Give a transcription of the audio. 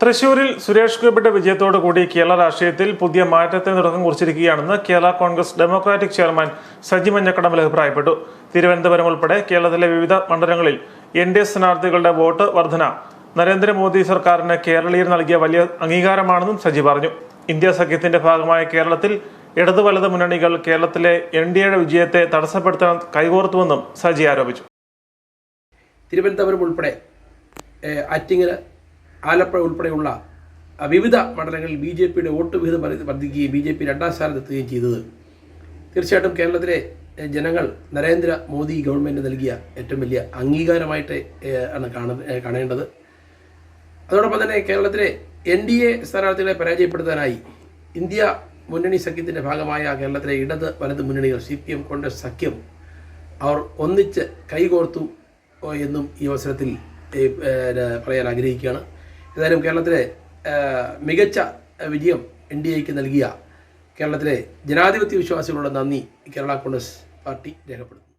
തൃശൂരിൽ സുരേഷ് ഗോപിയുടെ വിജയത്തോടു കൂടി കേരള രാഷ്ട്രീയത്തിൽ പുതിയ മാറ്റത്തിന് തുടക്കം കുറിച്ചിരിക്കുകയാണെന്ന് Kerala congress democratic chairman Saji Manjakadambil അഭിപ്രായപ്പെട്ടു. തിരുവനന്തപുരം ഉൾപ്പെടെ കേരളത്തിലെ വിവിധ മണ്ഡലങ്ങളിൽ എൻ ഡി എ സ്ഥാനാർത്ഥികളുടെ വോട്ട് വർധന. നരേന്ദ്രമോദി സർക്കാരിന് കേരളീയർ നൽകിയ വലിയ അംഗീകാരമാണെന്നും സജി പറഞ്ഞു. ഇന്ത്യ സഖ്യത്തിന്റെ ഭാഗമായ കേരളത്തിൽ ഇടതു വലത് മുന്നണികൾ കേരളത്തിലെ എൻ ഡി എയുടെ വിജയത്തെ തടസ്സപ്പെടുത്താൻ കൈകോർത്തുവെന്നും സജി ആരോപിച്ചു. തിരുവനന്തപുരം ഉൾപ്പെടെ ഏഹ്, ആറ്റിങ്ങൽ ആലപ്പുഴ ഉൾപ്പെടെയുള്ള വിവിധ മണ്ഡലങ്ങളിൽ ബി ജെ പിയുടെ വോട്ട് വിഹിതം വർദ്ധി- വർദ്ധിക്കുകയും ബി ജെ പി രണ്ടാം സ്ഥാനത്തെത്തുകയും ചെയ്തത്. തീർച്ചയായിട്ടും കേരളത്തിലെ ജനങ്ങൾ നരേന്ദ്ര മോദി ഗവൺമെന്റ് നൽകിയ ഏറ്റവും വലിയ അംഗീകാരമായിട്ട് ആണ് കാണ കാണേണ്ടത്. അതോടൊപ്പം തന്നെ കേരളത്തിലെ എൻ ഡി എ സ്ഥാനാർത്ഥികളെ പരാജയപ്പെടുത്താനായി ഇന്ത്യ മുന്നണി സഖ്യത്തിന്റെ ഭാഗമായ കേരളത്തിലെ ഇടത് വലത് മുന്നണികൾ സി പി എം കോൺഗ്രസ് സഖ്യം അവർ ഒന്നിച്ച് കൈകോർത്തു എന്നും ഈ അവസരത്തിൽ പറയാൻ ആഗ്രഹിക്കുകയാണ്. ഏതായാലും കേരളത്തിലെ മികച്ച വിജയം എൻ ഡി എക്ക് നൽകിയ കേരളത്തിലെ ജനാധിപത്യ വിശ്വാസികളുടെ നന്ദി കേരള കോൺഗ്രസ് പാർട്ടി രേഖപ്പെടുത്തുന്നു.